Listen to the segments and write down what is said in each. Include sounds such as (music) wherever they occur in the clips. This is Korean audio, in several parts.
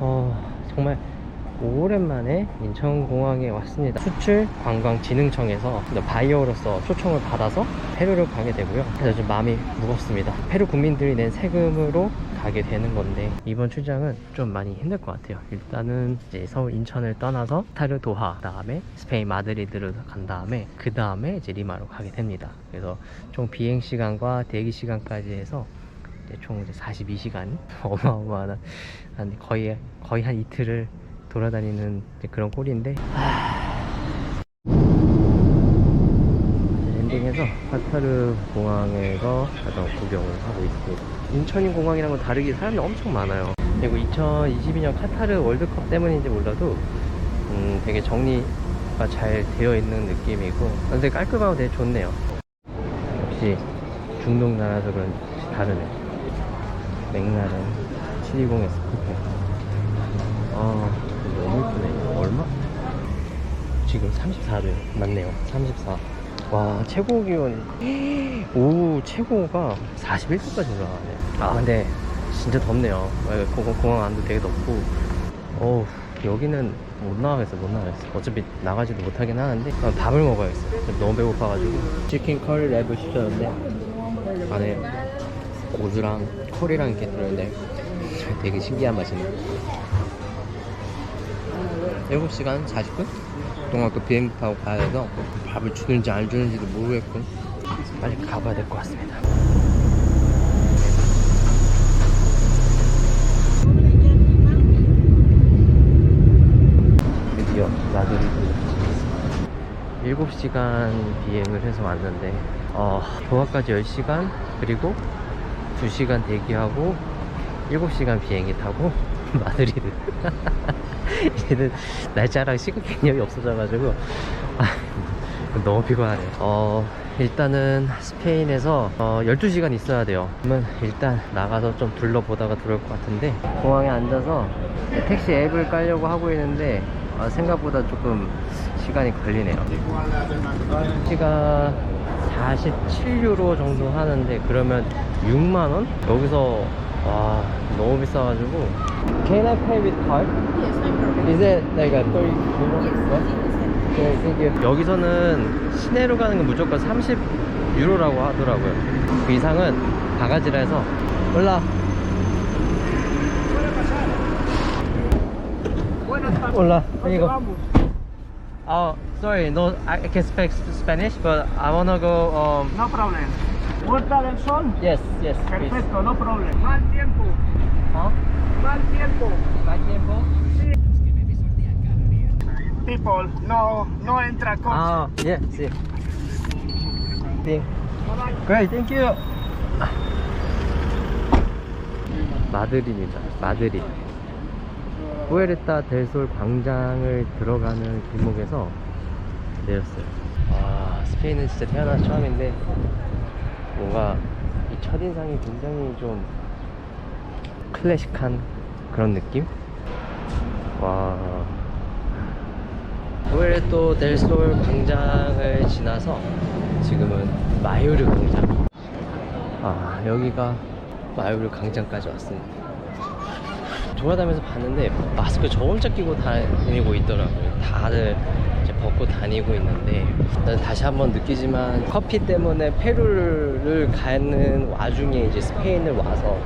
어, 정말 오랜만에 인천공항에 왔습니다. 수출 관광진흥청에서 바이어로서 초청을 받아서 페루를 가게 되고요. 그래서 좀 마음이 무겁습니다. 페루 국민들이 낸 세금으로 가게 되는 건데 이번 출장은 좀 많이 힘들 것 같아요. 일단은 이제 서울 인천을 떠나서 타르 도하, 그다음에 스페인 마드리드를 간 다음에 그 다음에 이제 리마로 가게 됩니다. 그래서 총 비행 시간과 대기 시간까지 해서 총 이제 42시간 (laughs) 어마어마한 한 거의 거의 한 이틀을 돌아다니는 그런 꼴인데 랜딩해서 카타르 공항에서 자동 구경을 하고 있습니다. 인천인 공항이랑 은 다르게 사람이 엄청 많아요. 그리고 2022년 카타르 월드컵 때문인지 몰라도 음, 되게 정리가 잘 되어 있는 느낌이고 근데 깔끔하고 되게 좋네요. 역시 중동 나라서 그런지 다르네. 맥날은 720S 쿠페. 아, 너무 예쁘네. 얼마? 지금 34도 맞네요. 34. 와, 최고 기온이, 오, 최고가 41도까지 올라가네. 아, 근데 진짜 덥네요. 아, 공- 공항 안도 되게 덥고. 어우, 여기는 못 나가겠어, 못 나가겠어. 어차피 나가지도 못하긴 하는데, 아, 밥을 먹어야겠어. 너무 배고파가지고. 치킨 커리 랩을 시켰는데, 안에 고수랑 콜이랑 이렇게 들어있는데, 되게 신기한 맛이네. 7시간 40분 동안 또 비행기 타고 가야 돼서 밥을 주는지 안 주는지도 모르겠고 빨리 가봐야 될 것 같습니다. 드디어 마드리드 7시간 비행을 해서 왔는데 어, 도하까지 10시간 그리고 2시간 대기하고 7시간 비행기 타고 (laughs) 마드리드. (laughs) 얘는 날짜랑 시간 개념이 없어져가지고. (laughs) 아, 너무 피곤하네. 어 일단은 스페인에서 어, 12시간 있어야 돼요 그러면 일단 나가서 좀 둘러보다가 들어올 것 같은데 공항에 앉아서 택시 앱을 깔려고 하고 있는데 아, 생각보다 조금 시간이 걸리네요 택시가 47유로 정도 하는데 그러면 6만원? 여기서 와 너무 비싸가지고 Can I pay with card? Yes, no problem. Is it like a 30 euro? Yes, Thank you. 여기서는 시내로 가는 건 무조건 30유로라고 하더라고요. 그 이상은 바가지라 해서 올라. 올라. 이거. Oh, sorry, no, I can speak Spanish, but I wanna go. Um, No problem. Puerta del Sol. yes, yes, please. Perfecto, no problem. Mal tiempo. Huh? Mal tiempo. Más tiempo? People, no, no entra coche. Ah, yeah, sí. Sí. Great, thank you. 마드리드입니다. 마드리드. 후에르타 델솔 광장을 들어가는 길목에서 내렸어요. 와, 스페인은 진짜 태어나서 처음인데 뭔가 이 첫인상이 굉장히 좀 클래식한 그런 느낌? 와. 후에르토 델솔 광장을 지나서 지금은 마요르 광장. 아, 여기가 마요르 광장까지 왔습니다. 돌아다니면서 봤는데 마스크 저 혼자 끼고 다니고 있더라고요. 다들 이제 벗고 다니고 있는데 다시 한번 느끼지만 커피 때문에 페루를 가는 와중에 이제 스페인을 와서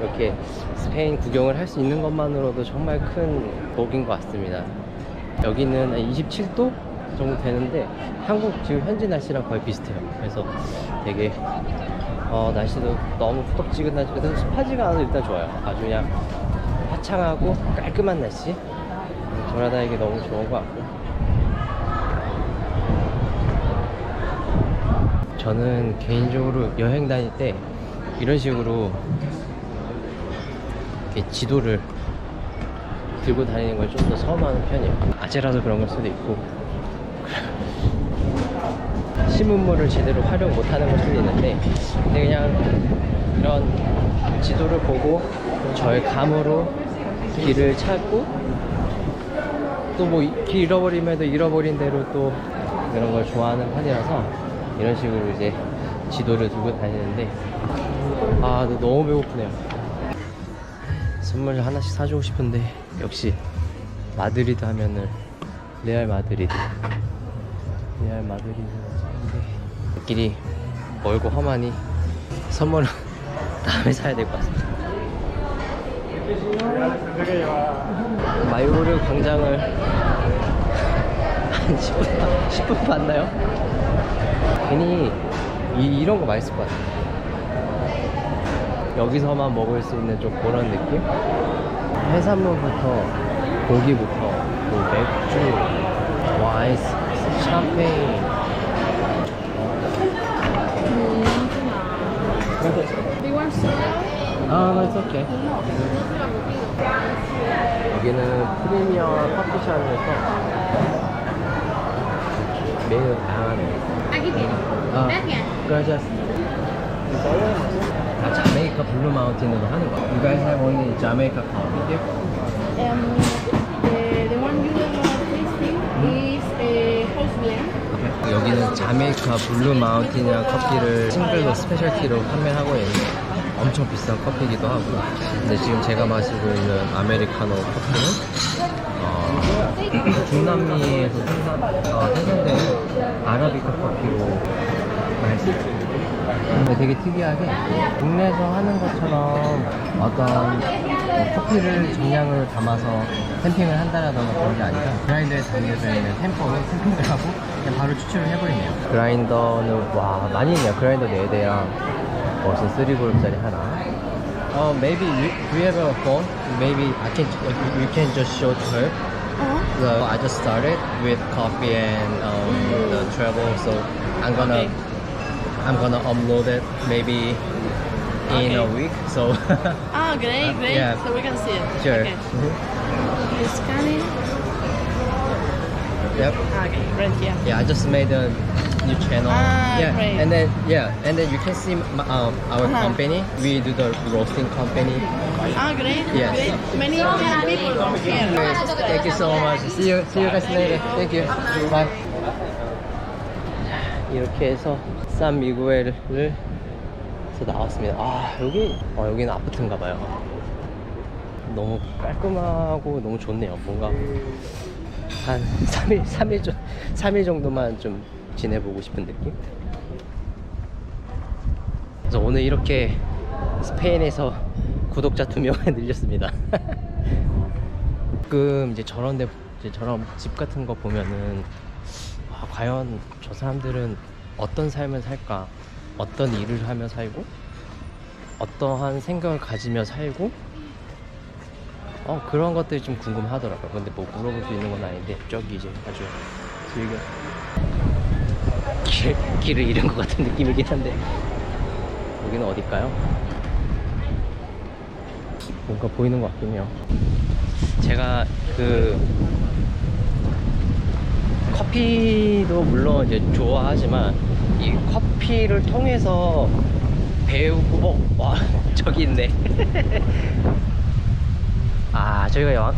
이렇게 스페인 구경을 할 수 있는 것만으로도 정말 큰 복인 것 같습니다. 여기는 한 27도 정도 되는데 한국 지금 현지 날씨랑 거의 비슷해요. 그래서 되게 어, 날씨도 너무 후덥지근하지 그래서 습하지가 않아도 일단 좋아요. 아주 그냥 화창하고 깔끔한 날씨 음, 돌아다니기 너무 좋은 것 같고 저는 개인적으로 여행 다닐 때 이런 식으로 지도를 들고 다니는 걸 좀 더 선호하는 편이에요. 아재라서 그런 걸 수도 있고 (laughs) 신문물을 제대로 활용 못하는 걸 수도 있는데 근데 그냥 이런 지도를 보고 저의 감으로 길을 찾고 또 뭐 길 잃어버림에도 잃어버린 대로 또 그런 걸 좋아하는 편이라서 이런 식으로 이제 지도를 들고 다니는데 아 너무 배고프네요. 선물 하나씩 사주고 싶은데 역시 마드리드 하면은 레알 마드리드. 레알 마드리드인데 길이 멀고 험하니 선물은 (laughs) 다음에 사야 될 것 같습니다. 마요르 광장을 한 10분, 10분 봤나요? 괜히 이, 이런 거 맛있을 것 같아요 여기서만 먹을 수 있는 좀 그런 느낌? 해산물부터 고기부터 또 맥주, 와인, 샴페인? 아, no, it's okay. 여기는 프리미엄 커피숍에서 Aquí tiene. 아, Gracias. 아, 자메이카 블루 마운틴으로 하는 거. You guys have only Jamaica coffee? Um, the, the one you are tasting is a house blend. 여기는 자메이카 블루 마운틴이라는 커피를 싱글로 스페셜티로 판매하고 있는데 엄청 비싼 커피이기도 하고 근데 지금 제가 마시고 있는 아메리카노 커피는 어, 중남미에서 생산, 어, 생산된 아라비카 커피로 맛있어요 근데 되게 특이하게 국내에서 하는 것처럼 어떤 커피를 정량을 담아서 템핑을 한다라던가 그런 게 아니라 그라인더에 담겨져 있는 템퍼를 템핑을 하고 그냥 바로 추출을 해버리네요 그라인더는 와 많이 있네요 그라인더 4대랑 버슨 3그룹짜리 하나 어, maybe you, do you have a phone? Maybe I can, you can just show to her Uh-huh. So I just started with coffee and um, the travel, so I'm gonna Okay. I'm gonna upload it maybe in a week. So Ah, great, (laughs) great. yeah. So we can see it. sure. Okay. Mhm. You scan it. Yep. Okay, right here. Yeah, I just made a new channel. Ah, yeah, great. and then yeah, and then you can see m- um, our Uh-huh. company. We do the roasting company. Ah, great, Yes. great. Many, many people come here. Thank you so much. See you, see you guys later. Thank you. Bye. 이렇게 해서 산 미구엘을 서 나왔습니다. 아 여기 어, 여기는 아파트인가 봐요. 너무 깔끔하고 너무 좋네요. 뭔가 한 (laughs) 3일 3일 좀 3일 정도만 좀 지내보고 싶은 느낌. 그래서 오늘 이렇게 스페인에서 구독자 두 명을 (laughs) 늘렸습니다. (laughs) 가끔 이제 저런데 이제 저런 집 같은 거 보면은 아, 과연 저 사람들은 어떤 삶을 살까? 어떤 일을 하며 살고 어떠한 생각을 가지며 살고 어 그런 것들이 좀 궁금하더라고요. 근데 뭐 물어볼 수 있는 건 아닌데 저기 이제 아주 길게 길, 길을 잃은 것 같은 느낌이긴 한데 여기는 어딜까요? 뭔가 보이는 것 같긴 해요. 제가 그 커피도 물론 이제 좋아하지만 이 커피를 통해서 배우고 어, (laughs) 와 저기 있네. (laughs) 아 저희가 왕,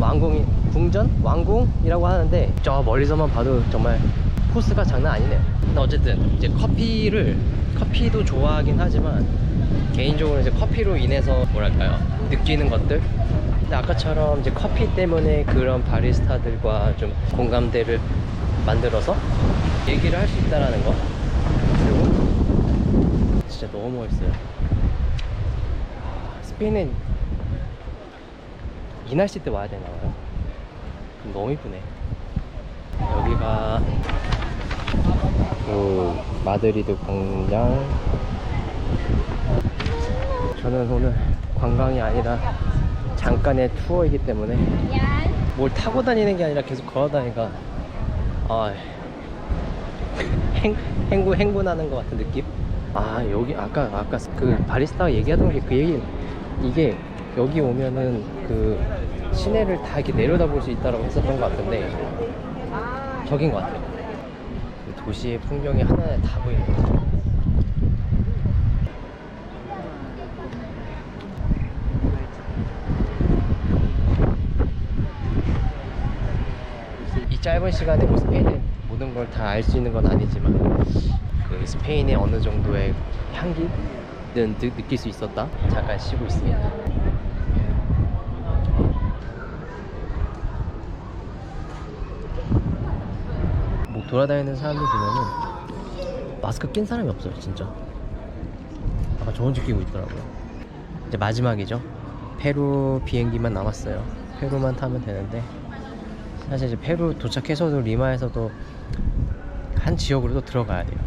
왕궁이 궁전 왕궁이라고 하는데 저 멀리서만 봐도 정말 포스가 장난 아니네요. 근데 어쨌든 이제 커피를 커피도 좋아하긴 하지만 개인적으로 이제 커피로 인해서 뭐랄까요 느끼는 것들 근데 아까처럼 이제 커피 때문에 그런 바리스타들과 좀 공감대를 만들어서 얘기를 할 수 있다라는 거? 그리고 진짜 너무 멋있어요. 아, 스페인은 이 날씨 때 와야 되나 봐요. 너무 이쁘네. 여기가 그 마드리드 광장. 저는 오늘 관광이 아니라 잠깐의 투어이기 때문에 뭘 타고 다니는 게 아니라 계속 걸어 다니니까 아 행, 행구 행군하는 것 같은 느낌? 아 여기 아까 아까 그 바리스타가 얘기하던 게 그 얘기 이게 여기 오면은 그 시내를 다 이렇게 내려다볼 수 있다라고 했었던 것 같은데 저긴 것 같아요. 그 도시의 풍경이 하나하나 다 보이는 거죠. 짧은 시간에 뭐 스페인의 모든 걸 다 알 수 있는 건 아니지만 그 스페인의 어느 정도의 향기는 느, 느낄 수 있었다. 잠깐 쉬고 있습니다. 뭐 돌아다니는 사람들 보면은 마스크 낀 사람이 없어요, 진짜. 아까 저 혼자 끼고 있더라고요. 이제 마지막이죠. 페루 비행기만 남았어요. 페루만 타면 되는데 사실 이제 페루 도착해서도 리마에서도 한 지역으로 또 들어가야 돼요.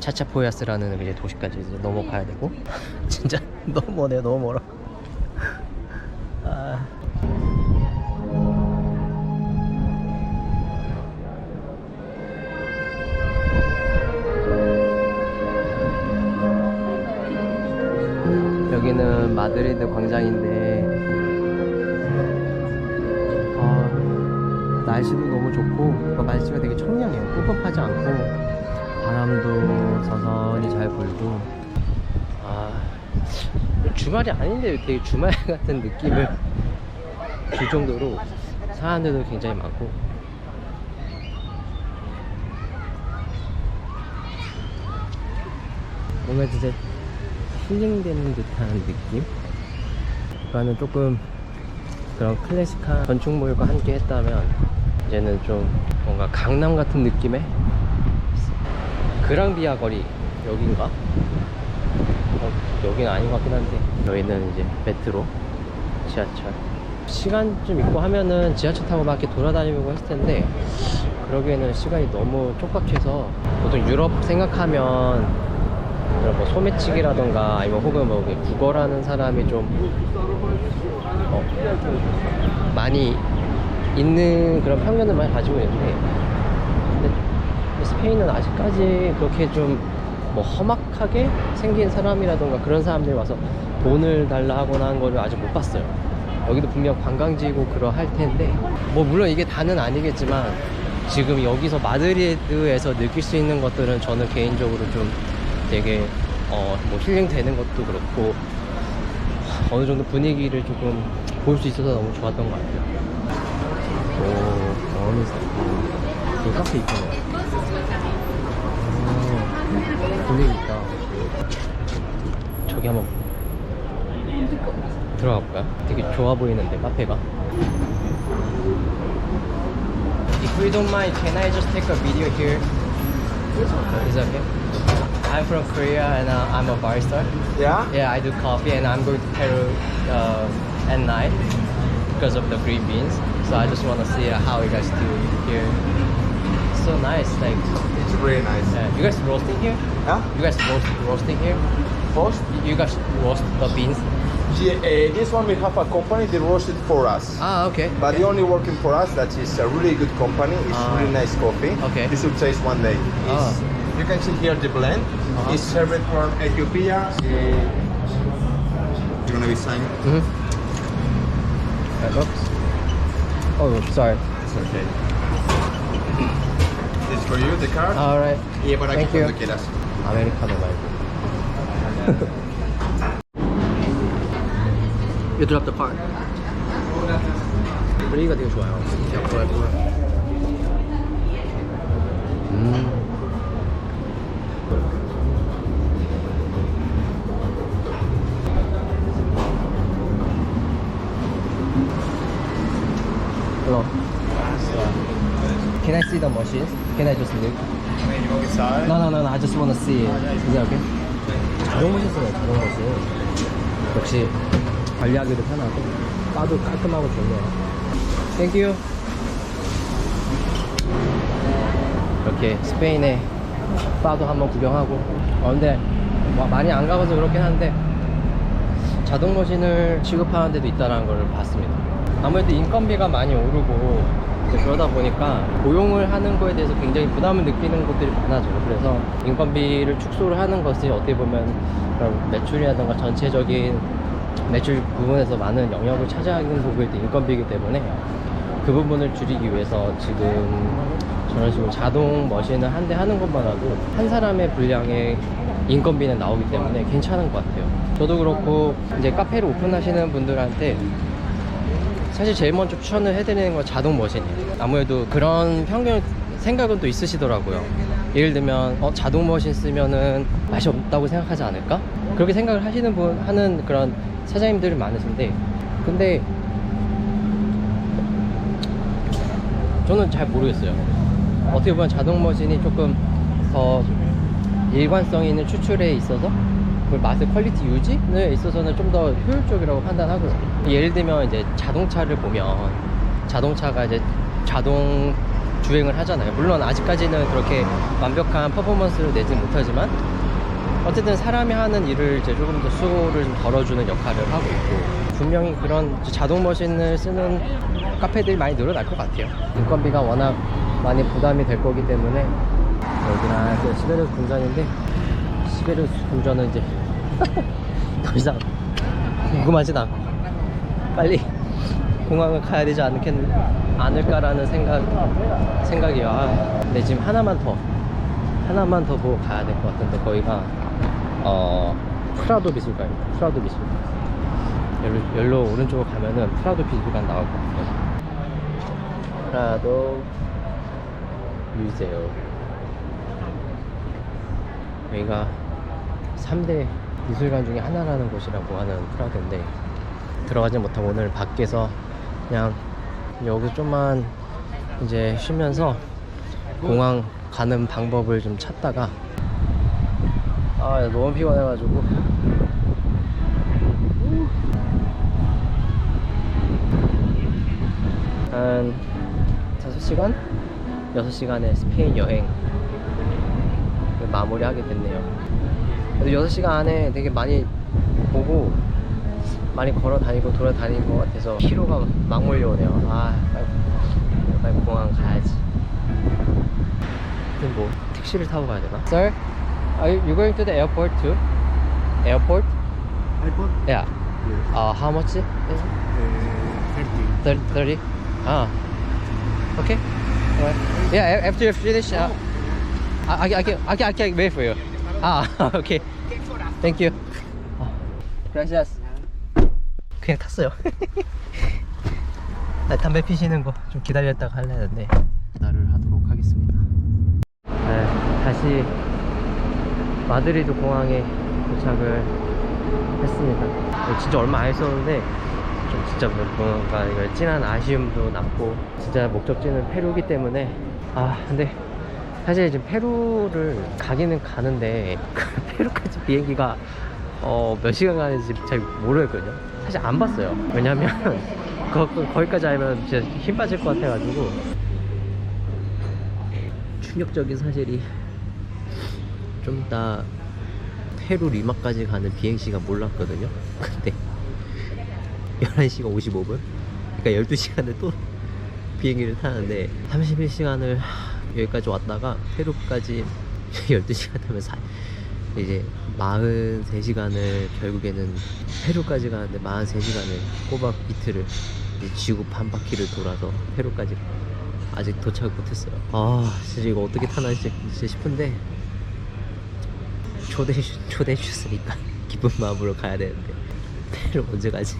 차차포야스라는 이제 도시까지 이제 넘어가야 되고. (laughs) 진짜 너무 머네요 너무 멀어. (laughs) 아. 여기는 마드리드 광장인데 날씨도 너무 좋고 그 날씨가 되게 청량해요. 꿉꿉하지 않고 바람도 서서히 잘 불고. 아 주말이 아닌데 되게 주말 (laughs) 같은 느낌을 줄 정도로 사람들도 굉장히 많고. 뭔가 진짜 힐링되는 듯한 느낌? 그거는 조금 그런 클래식한 건축물과 함께 했다면 이제는 좀 뭔가 강남 같은 느낌의 그랑비아 거리 여긴가? 어, 여긴 아닌 것 같긴 한데 여기는 이제 메트로 지하철 시간 좀 있고 하면은 지하철 타고 막 이렇게 돌아다니고 했을 텐데 그러기에는 시간이 너무 촉박해서 보통 유럽 생각하면 뭐 소매치기라던가 아니면 혹은 뭐 국어라는 사람이 좀 어, 많이 있는 그런 편견을 많이 가지고 있는데 근데 스페인은 아직까지 그렇게 좀 뭐 험악하게 생긴 사람이라던가 그런 사람들이 와서 돈을 달라 하거나 한 거를 아직 못 봤어요. 여기도 분명 관광지고 그러할 텐데 뭐 물론 이게 다는 아니겠지만 지금 여기서 마드리드에서 느낄 수 있는 것들은 저는 개인적으로 좀 되게 어 뭐 힐링 되는 것도 그렇고 어느 정도 분위기를 조금 볼 수 있어서 너무 좋았던 것 같아요. 오, 어느새 이 카페 있잖아요. 오, 분위기 있다. 저기 한번 들어가 볼까요? 되게 좋아 보이는데 카페가. If you don't mind, can I just take a video here? Is that okay? I'm from Korea and uh, I'm a barista. Yeah? Yeah, I do coffee and I'm going to Peru uh, at night because of the green beans. So I just want to see uh, how you guys do here. So nice, like It's really nice. uh, you guys roasting here? Huh? You guys roast, roasting here? First, You guys roast the beans? yeah, uh, this one we have a company that roasts it for us. Ah, okay. But the only working for us that is a really good company. It's Ah. really nice coffee. Okay. This will taste one day. Ah. You can see here the blend. Uh-huh. It's served from Ethiopia. Uh, you're gonna be signed. Mm-hmm. That looks. Oh, sorry. It's okay. It's for you, the card. All right. yeah, but I thank can you. look at us. 아메리카노 말고. you drop the card. 분위기가 되게 좋아요. 그냥 좋아요, 좋아요. 음. See the machines? Can I just look? you go inside. No, no, no, no. I just want to see it. Is that okay? 머신 쓰네, 자동 머신. 역시 관리하기도 편하고, 바도 깔끔하고 좋네요. Thank you. 이렇게 스페인의 바도 한번 구경하고. 어, 근데 뭐 많이 안 가봐서 그렇긴 한데 자동 머신을 취급하는 데도 있다는 걸 봤습니다. 아무래도 인건비가 많이 오르고 이제 그러다 보니까 고용을 하는 거에 대해서 굉장히 부담을 느끼는 곳들이 많아져요. 그래서 인건비를 축소를 하는 것이 어떻게 보면 그런 매출이라든가 전체적인 매출 부분에서 많은 영역을 차지하는 부분이 인건비이기 때문에 그 부분을 줄이기 위해서 지금 저런 식으로 자동 머신을 한 대 하는 것만으로도 한 사람의 분량의 인건비는 나오기 때문에 괜찮은 것 같아요. 저도 그렇고 이제 카페를 오픈하시는 분들한테 사실 제일 먼저 추천을 해드리는 건 자동 머신이에요. 아무래도 그런 편견 생각은 또 있으시더라고요. 예를 들면 어, 자동 머신 쓰면은 맛이 없다고 생각하지 않을까? 그렇게 생각을 하시는 분 하는 그런 사장님들이 많으신데 근데 저는 잘 모르겠어요. 어떻게 보면 자동 머신이 조금 더 일관성 있는 추출에 있어서 그 맛의 퀄리티 유지에 있어서는 좀 더 효율적이라고 판단하고요. 예를 들면 이제 자동차를 보면 자동차가 이제 자동 주행을 하잖아요. 물론 아직까지는 그렇게 완벽한 퍼포먼스를 내지 못하지만 어쨌든 사람이 하는 일을 이제 조금 더 수고를 좀 덜어주는 역할을 하고 있고 분명히 그런 자동 머신을 쓰는 카페들이 많이 늘어날 것 같아요. 인건비가 워낙 많이 부담이 될 거기 때문에 여기나 그 시베리우스 궁전인데 시베리우스 궁전은 이제 (laughs) 더 이상 궁금하진 않고 빨리 공항을 가야 되지 않겠, 않을까라는 생각 생각이야. 아, 근데 지금 하나만 더 하나만 더 보고 가야 될 것 같은데 거기가 어 프라도 미술관입니다. 프라도 미술관. 열로, 열로 오른쪽으로 가면은 프라도 미술관 나올 것 같아요. 프라도 뮤제오. 여기가 3대 미술관 중에 하나라는 곳이라고 하는 프라도인데 들어가지 못하고 오늘 밖에서 그냥 여기 좀만 이제 쉬면서 공항 가는 방법을 좀 찾다가 아 너무 피곤해가지고 한 5시간? 6시간의 스페인 여행 마무리하게 됐네요 그래도 6시간 안에 되게 많이 보고 많이 걸어 다니고 돌아 다닌 것 같아서 피로가 막 몰려오네요 아 빨리, 빨리 공항 가야지 근데 뭐 택시를 타고 가야 되나? Sir, are you, going to the airport too? Airport? iPod? Yeah. Uh, how much? is it? Uh, 30. 30? Ah. Okay. Alright. Yeah, after you finish, uh, I, I, I can, I can, I can wait for you. Ah, okay. Thank you. 아, Gracias. 그냥 탔어요. 나 (laughs) 담배 피시는 거 좀 기다렸다가 할래 했는데 나를 하도록 하겠습니다. 네, 다시 마드리드 공항에 도착을 했습니다. 어, 진짜 얼마 안 있었는데 좀 진짜 뭔가 이거 진한 아쉬움도 남고 진짜 목적지는 페루기 때문에 아 근데 사실 지금 페루를 가기는 가는데 (laughs) 그 페루까지 비행기가 어, 몇 시간 가는지 잘 모르겠거든요. 사실 안 봤어요. 왜냐면 (laughs) 거, 거기까지 알면 진짜 힘 빠질 것 같아가지고 충격적인 사실이 좀 이따 페루 리마까지 가는 비행시간 몰랐거든요. (laughs) 근데 11시간 55분? 그러니까 12시간을 또 비행기를 타는데 31시간을 여기까지 왔다가 페루까지 (laughs) 12시간 타면 사, 이제 43시간을 결국에는 페루까지 가는데 43시간을 꼬박 이틀을 지구 반 바퀴를 돌아서 페루까지 아직 도착을 못했어요. 아, 진짜 이거 어떻게 타나 진짜, 싶은데 초대해, 주- 초대해 주셨으니까 (laughs) 기쁜 마음으로 가야 되는데 페루 언제 가지?